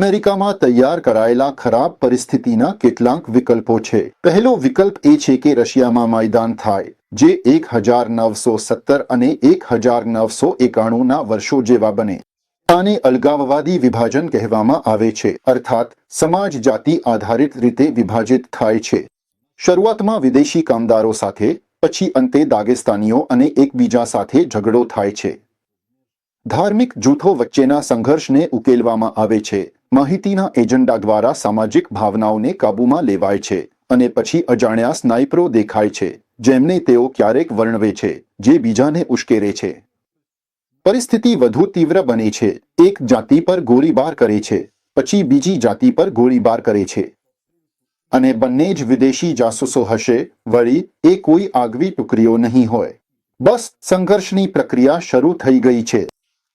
અમેરિકામાં તૈયાર કરાયેલા ખરાબ પરિસ્થિતિના કેટલાક વિકલ્પો છે. પહેલો વિકલ્પ એ છે કે રશિયામાં મેદાન થાય, જે એક હજાર નવસો સત્તર અને એક હજાર નવસો એકાણુંના વર્ષો જેવા બને. આને અલગાવવાદી વિભાજન કહેવામાં આવે છે, અર્થાત સમાજ જાતિ આધારિત રીતે વિભાજિત થાય છે. શરૂઆતમાં વિદેશી કામદારો સાથે, પછી અંતે દાગેસ્તાનીઓ અને એકબીજા સાથે ઝઘડો થાય છે. ધાર્મિક જૂથો વચ્ચેના સંઘર્ષને ઉકેલવામાં આવે છે. માહિતીના એજન્ડા દ્વારા સામાજિક ભાવનાઓને કાબૂમાં લેવાય છે અને પછી અજાણ્યા સ્નાઇપરો દેખાય છે, જેમને તેઓ ક્યારેક વર્ણવે છે, જે બીજાને ઉશ્કેરે છે. પરિસ્થિતિ વધુ તીવ્ર બને છે. એક જાતિ પર ગોળીબાર કરે છે, પછી બીજી જાતિ પર ગોળીબાર કરે છે. અને બંને જ વિદેશી જાસૂસો હશે, વળી એ કોઈ આગવી ટુકડીઓ નહીં હોય. બસ સંઘર્ષની પ્રક્રિયા શરૂ થઈ ગઈ છે.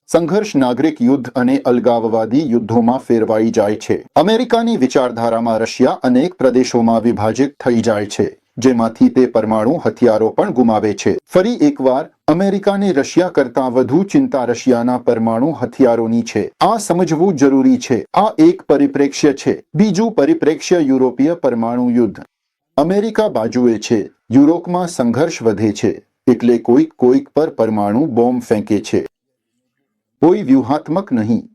સંઘર્ષ નાગરિક યુદ્ધ અને અલગાવવાદી યુદ્ધોમાં ફેરવાઈ જાય છે. અમેરિકાની વિચારધારામાં રશિયા અનેક પ્રદેશોમાં વિભાજિત થઈ જાય છે, જેમાંથી તે પરમાણુ હથિયારો પણ ગુમાવે છે. ફરી એકવાર, અમેરિકાને રશિયા કરતાં વધુ ચિંતા રશિયાના પરમાણુ હથિયારોની છે. આ સમજવું જરૂરી છે. આ એક પરિપ્રેક્ષ્ય છે. બીજું પરિપ્રેક્ષ્ય યુરોપીય પરમાણુ યુદ્ધ. અમેરિકા બાજુએ છે. યુરોપમાં સંઘર્ષ વધે છે. એટલે કોઈક કોઈક પર પરમાણુ બોમ્બ ફેંકે છે. કોઈ વ્યૂહાત્મક નહીં.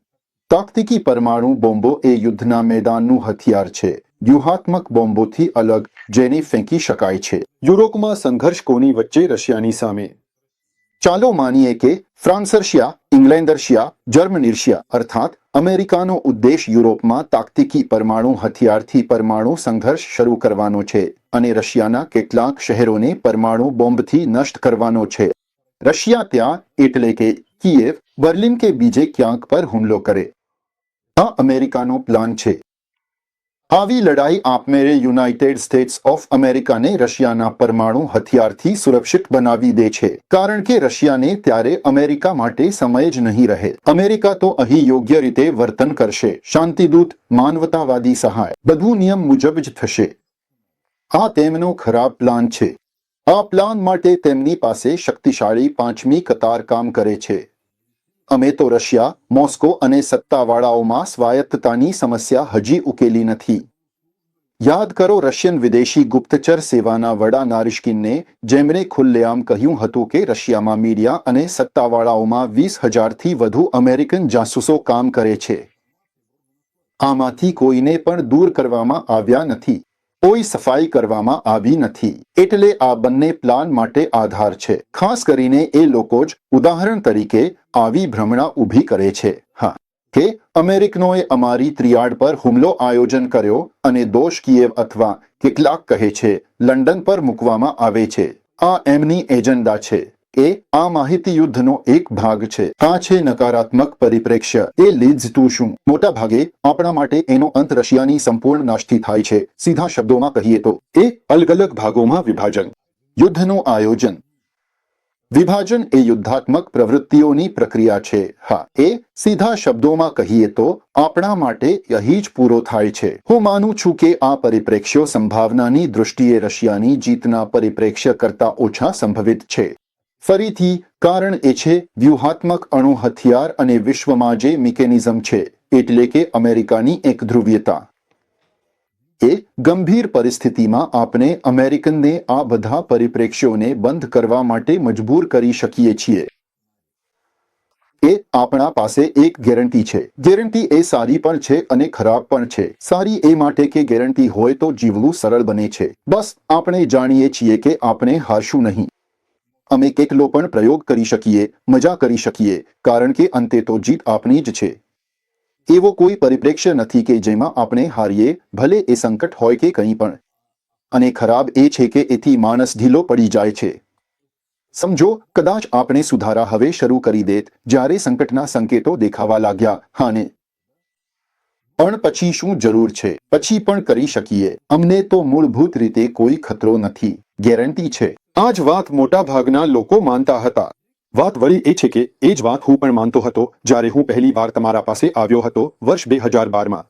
તાકતિકી પરમાણુ બોમ્બો એ યુદ્ધના મેદાનનું હથિયાર છે. વ્યૂહાત્મક બોમ્બોથી અલગ જેને ફેંકી શકાય છે. યુરોપમાં સંઘર્ષ કોની વચ્ચે રશિયાની સામે? ચાલો માનીએ કે ફ્રાન્સ રશિયા ઇંગ્લેન્ડ અર્થાત અમેરિકાનો ઉદ્દેશ યુરોપમાં તાકતિકી પરમાણુ હથિયારથી પરમાણુ સંઘર્ષ શરૂ કરવાનો છે અને રશિયાના કેટલાક શહેરોને પરમાણુ બોમ્બથી નષ્ટ કરવાનો છે. રશિયા ત્યાં એટલે કે કિયેવ બર્લિન કે બીજે ક્યાંક પર હુમલો કરે આ અમેરિકાનો પ્લાન છે આવી લડાઈ આપમેળે યુનાઇટેડ સ્ટેટ્સ ઓફ અમેરિકાને રશિયાના પરમાણુ હથિયારથી સુરક્ષિત બનાવી દે છે કારણ કે રશિયાને ત્યારે અમેરિકા માટે સમય જ નહીં રહે અમેરિકા તો અહીં યોગ્ય રીતે વર્તન કરશે શાંતિદૂત માનવતાવાદી સહાય બધું નિયમ મુજબ જ થશે આ તેમનો ખરાબ પ્લાન છે આ પ્લાન માટે તેમની પાસે શક્તિશાળી પાંચમી કતાર કામ કરે છે અમે તો રશિયા, મોસ્કો અને સત્તાવાળાઓમાં સ્વાયત્તતાની સમસ્યા હજી ઉકેલી નથી. યાદ કરો રશિયન વિદેશી ગુપ્તચર સેવાના વડા નારિશકિનને, જેમણે ખુલ્લેઆમ કહ્યું હતું કે રશિયામાં મીડિયા અને સત્તાવાળાઓમાં વીસ હજારથી વધુ અમેરિકન જાસૂસો કામ કરે છે. આમાંથી કોઈને પણ દૂર કરવામાં આવ્યા નથી. કોઈ સફાઈ કરવામાં આવી નથી. એટલે આ બંને પ્લાન માટે આધાર છે. ખાસ કરીને એ લોકો જ ઉદાહરણ તરીકે આવી ભ્રમણા ઊભી કરે છે. હા. કે અમેરિકનોએ અમારી ત્રિયાડ પર હુમલો આયોજન કર્યો અને દોષ કિયેવ અથવા કેટલાક કહે છે, લંડન પર મૂકવામાં આવે છે. આ એમની એજન્ડા છે. એ આ માહિતી યુદ્ધનો એક ભાગ છે. આ છે નકારાત્મક પરિપ્રેક્ષ્ય. એ લીડ્સ ટુ શું? મોટા ભાગે આપણા માટે એનો અંત રશિયાની સંપૂર્ણ નાશથી થાય છે. સીધા શબ્દોમાં કહીએ તો, એ અલગ અલગ ભાગોમાં વિભાજન. યુદ્ધનું આયોજન. વિભાજન એ યુદ્ધાત્મક પ્રવૃત્તિઓની પ્રક્રિયા છે. હા, એ સીધા શબ્દોમાં કહીએ તો, આપણા માટે અહીં જ પૂરો થાય છે. હું માનું છું કે આ પરિપ્રેક્ષ્યો સંભાવનાની દૃષ્ટિએ રશિયાની જીતના પરિપ્રેક્ષ્ય કરતા ઓછા સંભવિત છે. ફરીથી, કારણ એ છે, વ્યૂહાત્મક અણુ હથિયાર અને વિશ્વમાં જે મિકેનિઝમ છે, એટલે કે અમેરિકાની એક ધ્રુવીયતા. એ ગંભીર પરિસ્થિતિમાં આપણે અમેરિકનને આ બધા પરિપ્રેક્ષ્યોને બંધ કરવા માટે મજબૂર કરી શકીએ છીએ. એ આપણા પાસે એક ગેરંટી છે. ગેરંટી એ સારી પણ છે અને ખરાબ પણ છે. સારી એ માટે કે ગેરંટી હોય તો જીવવું સરળ બને છે. બસ, આપણે જાણીએ છીએ કે આપણે હારશું નહીં. અમે કેટલો પણ પ્રયોગ કરી શકીએ, મજા કરી શકીએ, કારણ કે અંતે તો જીત આપણી જ છે. એવો કોઈ પરિપ્રેક્ષ્ય નથી કે જેમાં આપણે હારીએ, ભલે એ સંકટ હોય કે કંઈ પણ. અને ખરાબ એ છે કે એથી માણસ ઢીલો પડી જાય છે. સમજો, કદાચ આપણે સુધારા હવે શરૂ કરી દેત, જ્યારે સંકટના સંકેતો દેખાવા લાગ્યા, હાને? પણ પછી શું જરૂર છે? પછી પણ કરી શકીએ. અમને તો મૂળભૂત રીતે કોઈ ખતરો નથી. ગેરંટી છે. આ જ વાત મોટા ભાગના લોકો માનતા હતા. વાત વળી એ છે કે, એ જ વાત હું પણ માનતો હતો, જ્યારે હું પહેલી વાર તમારા પાસે આવ્યો હતો, વર્ષ બે હજાર બારમાં.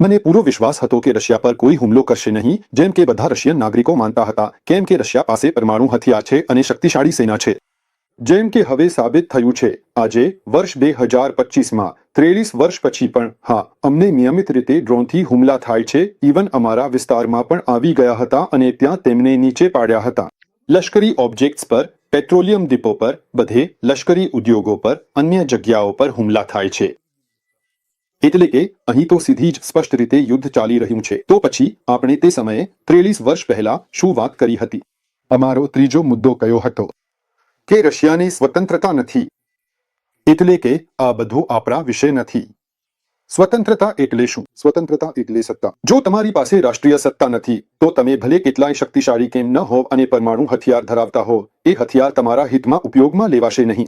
મને પૂરો વિશ્વાસ હતો કે રશિયા પર કોઈ હુમલો કરશે નહીં, જેમ કે બધા રશિયન નાગરિકો માનતા હતા, કેમ કે રશિયા પાસે પરમાણુ હથિયાર છે અને શક્તિશાળી સેના છે. જેમ કે હવે સાબિત થયું છે, આજે, વર્ષ બે હજાર પચીસમાં, ત્રેવીસ વર્ષ પછી પણ, હા, અમને નિયમિત રીતે ડ્રોનથી હુમલા થાય છે ઇવન અમારા વિસ્તારમાં પણ આવી ગયા હતા અને ત્યાં તેમને નીચે પાડ્યા હતા. લશ્કરી ઓબ્જેક્ટ્સ પર પેટ્રોલિયમ ડિપો પર, બધે લશ્કરી ઉદ્યોગો પર, અન્ય જગ્યાઓ પર હુમલા થાય છે. એટલે કે, અહીં તો સીધી જ સ્પષ્ટ રીતે યુદ્ધ ચાલી રહ્યું છે. તો પછી આપણે તે સમયે ત્રેવીસ વર્ષ પહેલા શું વાત કરી હતી? અમારો ત્રીજો મુદ્દો કયો હતો? કે રશિયાની સ્વતંત્રતા નથી. એટલે કે આ બધું આપણા વિશે નથી. સ્વતંત્રતા એટલે શું? સ્વતંત્રતા એટલે સત્તા. જો તમારી પાસે રાષ્ટ્રીય સત્તા નથી, તો તમે ભલે કેટલાય શક્તિશાળી કેમ ન હોવ અને પરમાણુ હથિયાર ધરાવતા હો, એ હથિયાર તમારા હિતમાં ઉપયોગમાં લેવાશે નહીં.